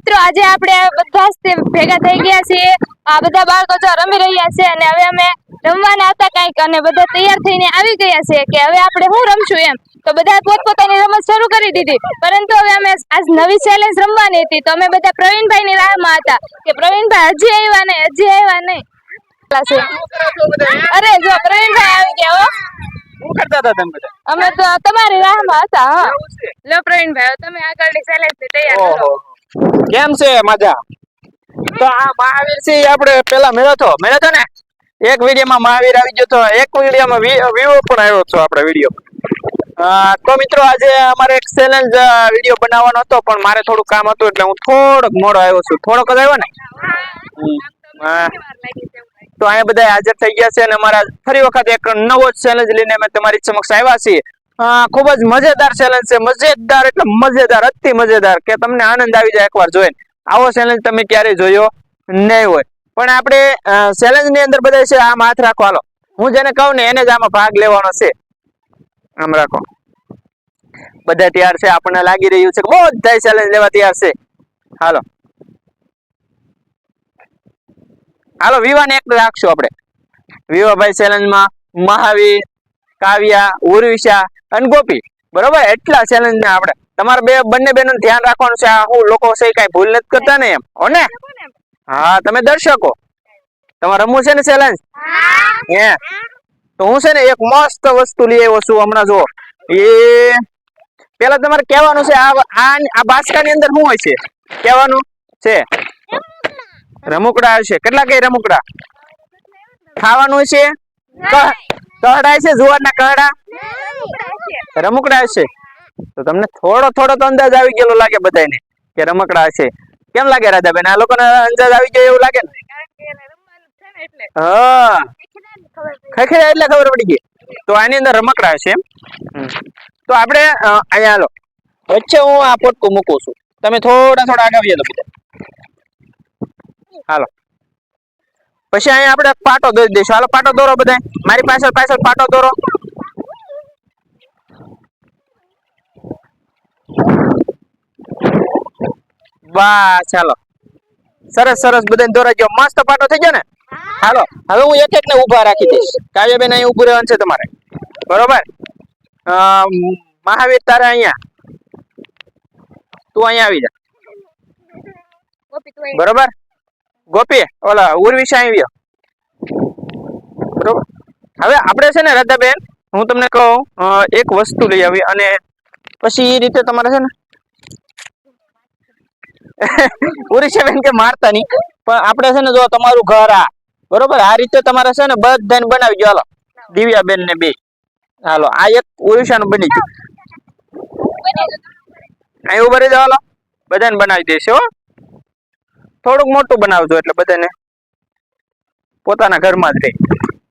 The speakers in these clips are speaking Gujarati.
મિત્રો આજે આપણે બધા ભેગા થઈ ગયા છીએ. આ બધા બાળકો જો રમી રહ્યા છે અને હવે અમે રમવાના હતા કંઈક અને બધા તૈયાર થઈને આવી ગયા છે કે હવે આપણે શું રમશું એમ. તો બધા પોતપોતાની રમત શરૂ કરી દીધી. પરંતુ હવે અમે આજ નવી ચેલેન્જ રમવાની હતી. તો અમે બધા પ્રવીણભાઈ ની રાહમાં હતા કે પ્રવીણભાઈ હજી આવ્યા નહીં હજી આવ્યા નહીં. અરે જો પ્રવીણભાઈ આવી ગયા હો. કરતા હતા તમે બધા? અમે તો તમારી રાહમાં હતા હા. લો પ્રવીણભાઈ તમે આગળની ચેલેન્જ તૈયાર કરો. કેમ છે મજા? તો આ મહાવીર સિંહ આપણે પેલા મેળો તો મેળો તો ને? એક વિડીયોમાં મહાવીર આવી ગયો તો એક વિડીયોમાં વિવો પણ આવ્યો છો આપણે વીડિયો. તો મિત્રો આજે અમારે એક ચેલેન્જ વીડિયો બનાવવાનો હતો, પણ મારે થોડું કામ હતું એટલે હું થોડોક મોડો આવ્યો છું. થોડોક આવ્યો ને? તો અહીંયા બધા હાજર થઈ ગયા છે અને અમારા ફરી વખત એક નવો ચેલેન્જ લઈને અમે તમારી સમક્ષ આવ્યા છીએ. ખૂબ જ મજેદાર ચેલેન્જ છે. મજેદાર એટલે મજેદાર, અતિ મજેદાર. કે તમને આનંદ આવી જાય એકવાર જોઈને. આવો ચેલેન્જ તમે ક્યારેય જોયો નહીં હોય. પણ આપણે ચેલેન્જ અંદર બધા છે, આમ હાથ રાખો. હાલો. હું જેને કહું ને, એને જ આમાં ભાગ લેવાનો છે. આમ રાખો. બધા તૈયાર છે? આપણને લાગી રહ્યું છે કે બધા ચેલેન્જ લેવા તૈયાર છે. હાલો. હાલો, વિવાને એક રાખશું આપણે. વિવાભાઈ ચેલેન્જમાં મહાવીર, કાવ્યા, ઉર્વિશા અને ગોપી બરોબર? એટલા ચેલેન્જ ને આપણે. તમારે બે બંને બેનો ધ્યાન રાખવાનું છે. આ હું લોકો છે કઈ ભૂલ નથી કરતા ને એમ. હો ને? હા તમે દર્શકો. તમારે રમવું છે ને ચેલેન્જ હે. તો હું છે ને એક મસ્ત વસ્તુ લઈ આવ્યો છું હમણાં જો એ પેલા તમારે કહેવાનું છે આ આ બાસકાની અંદર શું હોય છે? કહેવાનું છે? રમકડા હશે કેટલા કઈ રમકડા? ખાવાનું છે? ક- કહડા છે જુવારના કહડા રમકડા હશે? તો તમને થોડો થોડો તો અંદાજ આવી ગયેલો લાગે બધાને કે રમકડા હશે. કેમ લાગે રાધાબેન? આ લોકોને અંદાજ આવી ગયો એવું લાગે ને? હા. ખખેડા એટલે ખબર પડી ગઈ. તો આની અંદર રમકડા હશે તો આપણે અહીંયા હાલો. વચ્ચે હું આ પોટકું મૂકું છું. તમે થોડા થોડા આગળ આવીએ તો બધા. હાલો. પછી અહીંયા આપણે પાટો દોરી દઈશું. હાલો, પાટો દોરો બધા મારી પાછળ પાછળ પાટો દોરો. બસ ચાલો સરસ સરસ બધાને દોરાજો મસ્ત પાટો થઈ ગયો ને? હાલો. હવે હું એક એક ને ઊભા રાખી દઈશ. કાવ્યાબેન અહીં ઊભું રહેવાનું છે તમારે. બરોબર? મહાવીર તારે અહીંયા? તું અહીંયા આવી જા. બરોબર? ગોપી ઓલા ઉર્વિશા આવ્યો. બરોબર? હવે આપણે છે ને રાધાબેન હું તમને કહું એક વસ્તુ લઈ આવી અને પછી એ રીતે તમારે છે ને ઉર્વિશાબેન કે મારતા નહીં. પણ આપણે છે ને જો તમારું ઘર આ, બરોબર? આ રીતે તમારે છે ને બધાને બનાવી દો. હાલો, દિવ્યાબેન ને બે. હાલો, આ એક પુરુષાનું બની ગયું. ઊભા રહી જાઓ હાલો. બધાને બનાવી દેશે, હો. થોડુંક મોટું બનાવજો એટલે બધાને. પોતાના ઘરમાં જ રહે.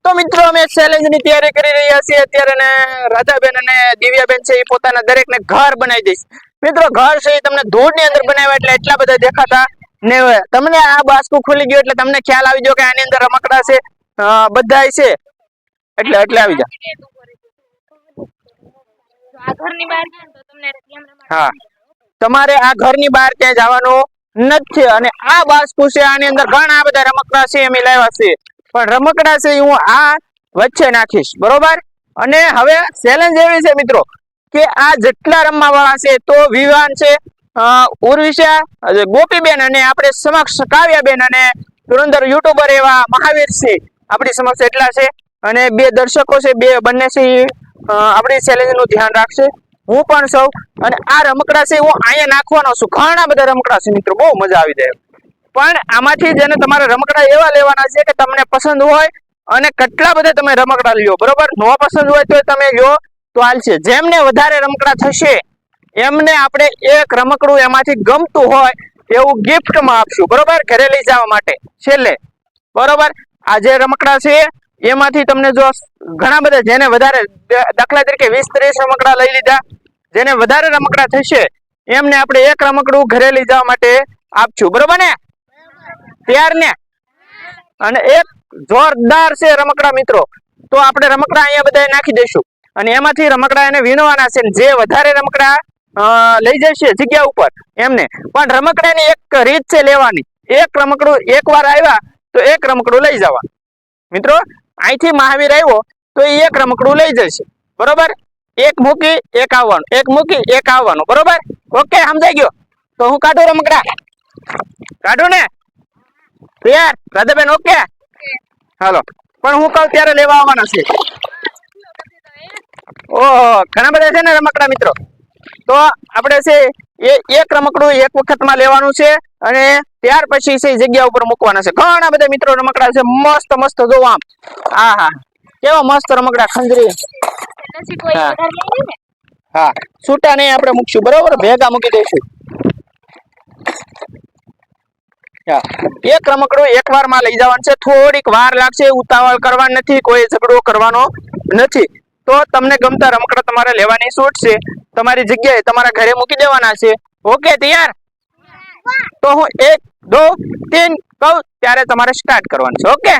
તો મિત્રો, અમે ચેલેન્જની તૈયારી કરી રહ્યા છીએ. અત્યારે રાધાબેન અને દિવ્યાબેન છે એ પોતાના દરેક ને ઘર બનાવી દઈશ. મિત્રો ઘર છે એ તમને ધૂળની અંદર બનાવ્યા એટલે એટલા બધા દેખાતા. ને તમને આ બાસ્કુ ખુલી ગયું એટલે તમને ખ્યાલ આવી ગયો કે આની અંદર રમકડા છે બધા છે. એટલે એટલે આવી જા. આ ઘરની બહાર ગયા ને તો તમને કેમ રમાડવા હા. તમારે આ ઘરની બહાર ક્યાંય જવાનું નથી અને આ બાસ્કુ છે આની અંદર ઘણા બધા રમકડા છે અમે લાવ્યા છે. પણ રમકડા છે હું આ વચ્ચે નાખીશ બરોબર? અને હવે ચેલેન્જ એવી છે મિત્રો. કે આ જેટલા રમવા વાળા છે તો વિવાન છે. ઉર્વિશા ગોપીબેન અને આપણે સમક્ષ કાવ્યાબેન અને ધુરંધર યુટ્યુબર એવા મહાવીર છે. આપણી સમક્ષ એટલા છે. અને બે દર્શકો છે, બે બંને છે આપણી ચેલેન્જનું ધ્યાન રાખશે. હું પણ સૌ, અને આ રમકડા છે હું અહીંયા નાખવાનો છું. ઘણા બધા રમકડા છે મિત્રો, બહુ મજા આવી જાય. પણ આમાંથી જેને તમારે રમકડા એવા લેવાના છે કે તમને પસંદ હોય અને કેટલા બધા તમે રમકડા લ્યો, બરોબર? ન પસંદ હોય તો તમે લ્યો. તો જેમને વધારે રમકડા થશે, એમને આપણે એક રમકડું એમાંથી ગમતું હોય એવું ગિફ્ટમાં આપશું. બરોબર? ઘરે લઈ જવા માટે. છેલ્લે. બરોબર? આ જે રમકડા છે, એમાંથી તમને જો ઘણા બધા જેને વધારે દાખલા તરીકે વીસ ત્રીસ રમકડા લઈ લીધા, જેને વધારે રમકડા થશે, એમને આપણે એક રમકડું ઘરે લઈ જવા માટે આપશું. બરોબર ને? ત્યાર ને? અને એક જોરદાર છે રમકડા મિત્રો. તો આપણે રમકડા અહીંયા બધા નાખી દઈશું. અને એમાંથી રમકડા એને વીણવાના છે જે વધારે રમકડા લઈ જશે જગ્યા ઉપર એમને. પણ રમકડાની એક રીત છે લેવાની. એક રમકડું એક વાર આવ્યા તો એક રમકડું લઈ જવા. મિત્રો અહીંથી મહાવીર આવ્યો તો એ એક રમકડું લઈ જશે. બરોબર? એક મૂકી એક આવવાનું. એક મૂકી એક આવવાનું. બરોબર? ઓકે સમજાઈ ગયો? તો હું કાઢું રમકડા? કાઢું ને? તૈયાર? રાધાબેન ઓકે? હાલો. પણ હું કહું ત્યારે લેવા આવવાના છે. ઓહો ઘણા બધા છે ને રમકડા મિત્રો. તો આપણે છે એ એક રમકડું એક વખતમાં લેવાનું છે અને ત્યાર પછી છે જગ્યા ઉપર મૂકવાના છે. ઘણા બધા મિત્રો રમકડા છે મસ્ત મસ્ત આમ. હા હા. કેવા મસ્ત રમકડા ખંજરી. હા. છૂટા નહીં આપણે મૂકશું બરોબર? ભેગા મૂકી દઈશું. એક રમકડું એક વારમાં લઈ જવાનું છે. થોડીક વાર લાગશે ઉતાવળ કરવાની નથી કોઈ ઝઘડો કરવાનો નથી. તો તમને ગમતા રમકડા તમારે લેવાની છૂટ છે. તમારી જગ્યાએ તમારા ઘરે મૂકી દેવાના છે. ઓકે, તૈયાર? તો હું એક, દો, તીન કહું, ત્યારે તમારે સ્ટાર્ટ કરવાનું છે. ઓકે?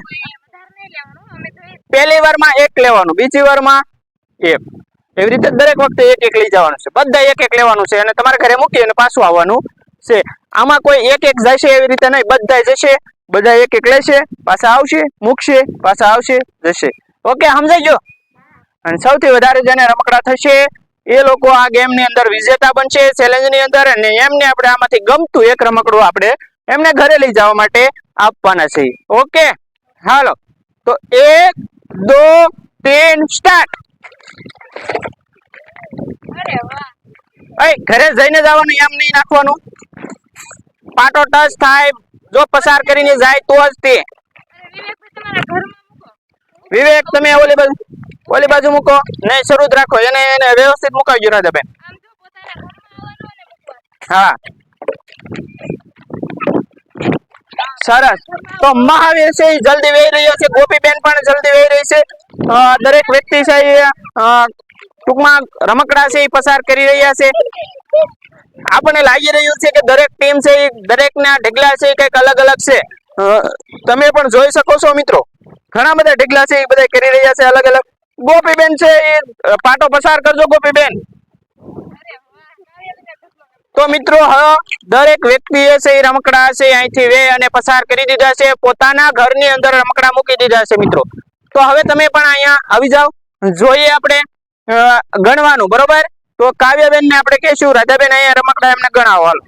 પહેલી વારમાં એક લેવાનું, બીજી વારમાં એક. એવી રીતે દરેક વખતે એક એક લઈ જવાનું છે. બધા એક એક લેવાનું છે અને તમારા ઘરે મૂકી અને પાછું આવવાનું છે. આમાં કોઈ એક એક જશે એવી રીતે નહીં બધા જશે બધા એક એક લેશે, પાછા આવશે, મૂકશે, પાછા આવશે, જશે. ઓકે, સમજાઈ ગયો? અને સૌથી વધારે જેને રમકડા થશે એ લોકો આ ગેમની અંદર વિજેતા બનશે ચેલેન્જની અંદર અને એમને આપણે આમાંથી ગમતું એક રમકડું આપણે એમને ઘરે લઈ જવા માટે આપવાના છે. ઓકે હાલો. તો એક દો તીન સ્ટાર્ટ ઘરે જઈને જવાનું એમ નહીં નાખવાનું. પાટો ટચ થાય જો પસાર કરીને જાય તો જ તે. વિવેક તમે બાજુ ઓલી બાજુ મૂકો. નહીં શરૂ જ રાખો. એને એને વ્યવસ્થિત મુકાવજો રાધાબેન બેન. હા. સરસ. તો મહાવીર છે એ જલ્દી વહી રહ્યો છે. ગોપીબેન પણ જલ્દી વહી રહી છે. દરેક વ્યક્તિ છે એ ટૂંકમાં રમકડા છે એ પસાર કરી રહ્યા છે. આપણને લાગી રહ્યું છે કે દરેક ટીમ છે એ દરેકના ઢગલા છે એ કંઈક અલગ અલગ છે. તમે પણ જોઈ શકો છો મિત્રો. ઘણા બધા ઢગલા છે એ બધા કરી રહ્યા છે અલગ અલગ. ગોપીબેન છે એ પાટો પસાર કરજો ગોપીબેન. તો મિત્રો, હવે દરેક વ્યક્તિ છે એ રમકડા છે, અહીંથી વે અને પસાર કરી દીધા છે. પોતાના ઘરની અંદર રમકડા મૂકી દીધા છે મિત્રો. તો હવે તમે પણ અહીંયા આવી જાઓ. જોઈએ આપણે ગણવાનું, બરોબર? તો કાવ્યાબેન ને આપણે કહેશું રાધાબેન અહીંયા રમકડા એમને ગણાવો. હાલ.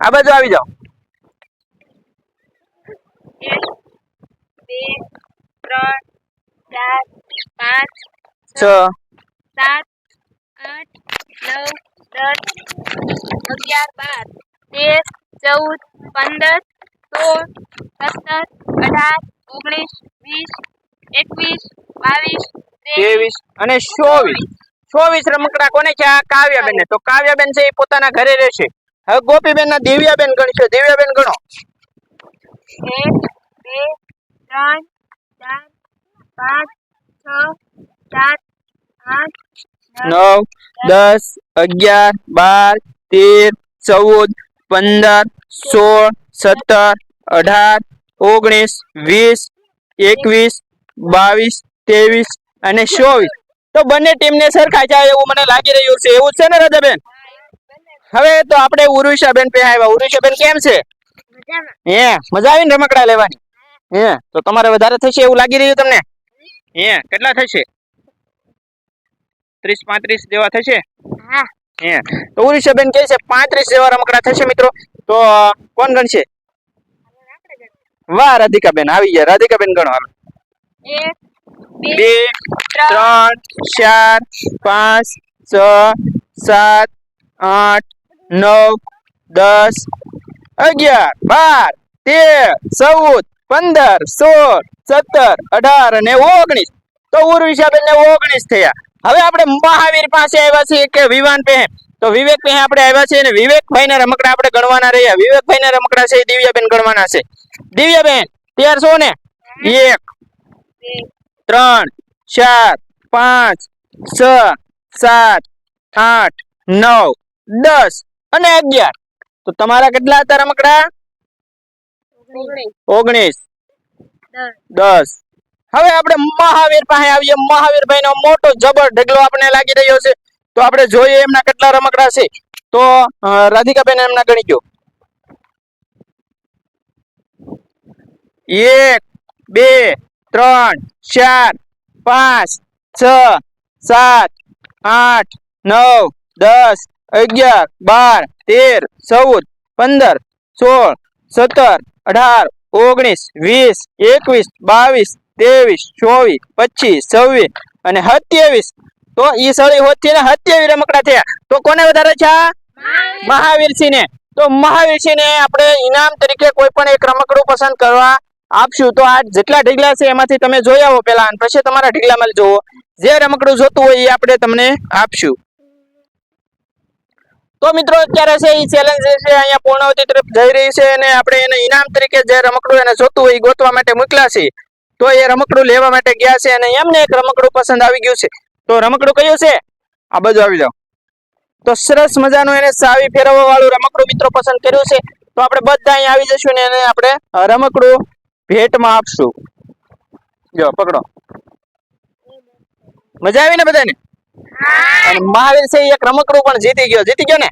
આ બાજુ આવી જાઓ. ત્રણ ચાર પાંચ છ. સાત આઠ નવ દસ અગિયાર બાર તેર ચૌદ પંદર સોળ સત્તર અઢાર ઓગણીસ વીસ એકવીસ બાવીસ ત્રેવીસ અને ચોવીસ. ચોવીસ રમકડા કોને છે? આ કાવ્યાબેન ને તો કાવ્યાબેન છે એ પોતાના ઘરે રહેશે. હવે ગોપીબેન ના દિવ્યાબેન ગણશે. દિવ્યાબેન ગણો. એક બે ત્રણ ચાર પાંચ છ સાત આઠ નવ દસ અગિયાર બાર તેર ચૌદ પંદર સોળ સત્તર અઢાર ઓગણીસ વીસ એકવીસ બાવીસ ત્રેવીસ અને ચોવીસ. તો બંને ટીમને સરખા જાય એવું મને લાગી રહ્યું છે. એવું છે ને રાજાબેન હવે તો આપણે ઉરુષાબેન પે આવ્યા. ઉરુષાબેન કેમ છે? હે મજા આવી ને રમકડા લેવાની? હે તો તમારે વધારે થશે એવું લાગી રહ્યું તમને? હે કેટલા થશે? ત્રીસ પાંત્રીસ જેવા થશે? હા. તો ઉરુષાબેન કહે છે પાંત્રીસ જેવા રમકડા થશે મિત્રો. તો કોણ ગણશે? વાહ રાધિકાબેન આવી ગયા. રાધિકાબેન ગણો હાલો. બે ત્રણ ચાર પાંચ છ સાત આઠ નવ દસ અગિયાર બાર તેર ચૌદ પંદર, સોળ, સત્તર, અઢાર અને ઓગણીસ. તો ઉર્વિશાબેન ને ઓગણીસ થયા. હવે આપણે મહાવીર પાસે આવ્યા છીએ કે વિવાન પહે તો વિવેક પહે આપણે આવ્યા છીએ અને વિવેકભાઈ ના રમકડા આપણે ગણવાના રહ્યા. વિવેકભાઈ ના રમકડા છે, દિવ્યાબેન ગણવાના છે. દિવ્યાબેન, તૈયાર છો ને? એક, ત્રણ, ચાર, પાંચ, છ, સાત, આઠ, નવ, દસ અને અગિયાર. તો તમારા કેટલા હતા રમકડા? ઓગણીસ. દસ. હવે આપણે મહાવીર પાસે આવીએ. મહાવીરભાઈ નો મોટો જબર ઢગલો આપણે લાગી રહ્યો છે. તો આપણે જોઈએ એમના કેટલા રમકડા છે. તો રાધિકાબેન એમના ગણી ગયો. એક બે ત્રણ ચાર પાંચ છ સાત આઠ નવ દસ અગિયાર બાર તેર ચૌદ પંદર સોળ સત્તર અઢાર ઓગણીસ વીસ એકવીસ બાવીસ ત્રેવીસ ચોવીસ પચીસ છવ્વીસ અને સત્યાવીસ. તો ઈ સળી હોતી ને સત્યાવીસ રમકડા થયા. તો કોને વધારે છે મહાવીરસિંહ ને તો મહાવીરસિંહ ને આપણે ઇનામ તરીકે કોઈ પણ એક રમકડું પસંદ કરવા આપશું. તો આ જેટલા ઢીગલા છે એમાંથી તમે જોઈ આવો પેલા અને પછી તમારા ઢીગલામાં જોવો. જે રમકડું જોતું હોય એ આપણે તમને આપશું. તો મિત્રો, અત્યારે છે એ ચેલેન્જ છે, અહીંયા પૂર્ણવતી તરફ જઈ રહી છે અને આપણે એને ઇનામ તરીકે જે રમકડું એને જોતું હોય એ ગોતવા માટે મોકલ્યા છે. તો એ રમકડું લેવા માટે ગયા છે અને એમને એક રમકડું પસંદ આવી ગયું છે. તો રમકડું કયું છે? આ બાજુ આવી જાઓ. તો સરસ મજાનું એને સાવી ફેરવવા વાળું રમકડું મિત્રો પસંદ કર્યું છે. તો આપણે બધા અહીંયા આવી જશું ને એને આપણે રમકડું ભેટમાં આપશું. જો, પકડો. મજા આવી ને બધાને? અને મહાવીર છે એક રમકડું પણ જીતી ગયો. જીતી ગયો ને?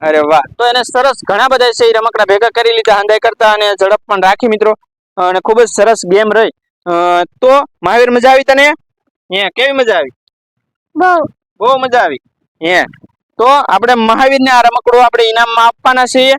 અરે વાહ. તો એને સરસ ઘણા બધા છે રમકડા ભેગા કરી લીધા હંધાઈ કરતા અને ઝડપ પણ રાખી મિત્રો. અને ખૂબ જ સરસ ગેમ રહી. તો મહાવીર મજા આવી તને? હે કેવી મજા આવી? બહુ. બહુ મજા આવી. હે. તો આપણે મહાવીરને આ રમકડું આપણે ઇનામમાં આપવાના છીએ.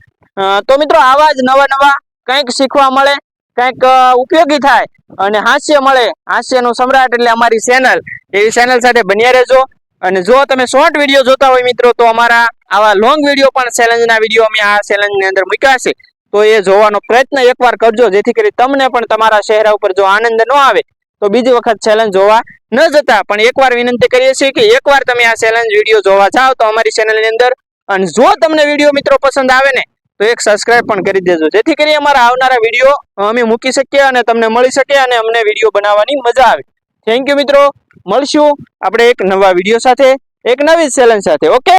તો મિત્રો આવા જ નવા નવા કંઈક શીખવા મળે. કંઈક ઉપયોગી થાય અને હાસ્ય મળે. હાસ્યનું સમ્રાટ એટલે અમારી ચેનલ એવી ચેનલ સાથે બન્યા રહેજો. અને જો તમે શોર્ટ વીડિયો જોતા હોય મિત્રો, તો અમારા આવા લોંગ વીડિયો પણ ચેલેન્જના વીડિયો અમે આ ચેલેન્જની અંદર મૂક્યા છે. તો એ જોવાનો પ્રયત્ન એકવાર કરજો, જેથી કરી તમને પણ તમારા ચહેરા ઉપર જો આનંદ ન આવે, તો બીજી વખત ચેલેન્જ જોવા ન જતા. પણ એકવાર વિનંતી કરીએ છીએ કે એકવાર તમે આ ચેલેન્જ વીડિયો જોવા જાઓ તો અમારી ચેનલની અંદર. અને જો તમને વીડિયો મિત્રો પસંદ આવે ને તો એક સબસ્ક્રાઇબ પણ કરી દેજો. જેથી કરી અમારા આવનારા વીડિયો અમે મૂકી શકીએ અને તમને મળી શકે અને અમને વીડિયો બનાવવાની મજા આવે. થેન્ક યુ મિત્રો. મળશું. આપણે એક નવા વીડિયો સાથે, એક નવી ચેલેન્જ સાથે. ઓકે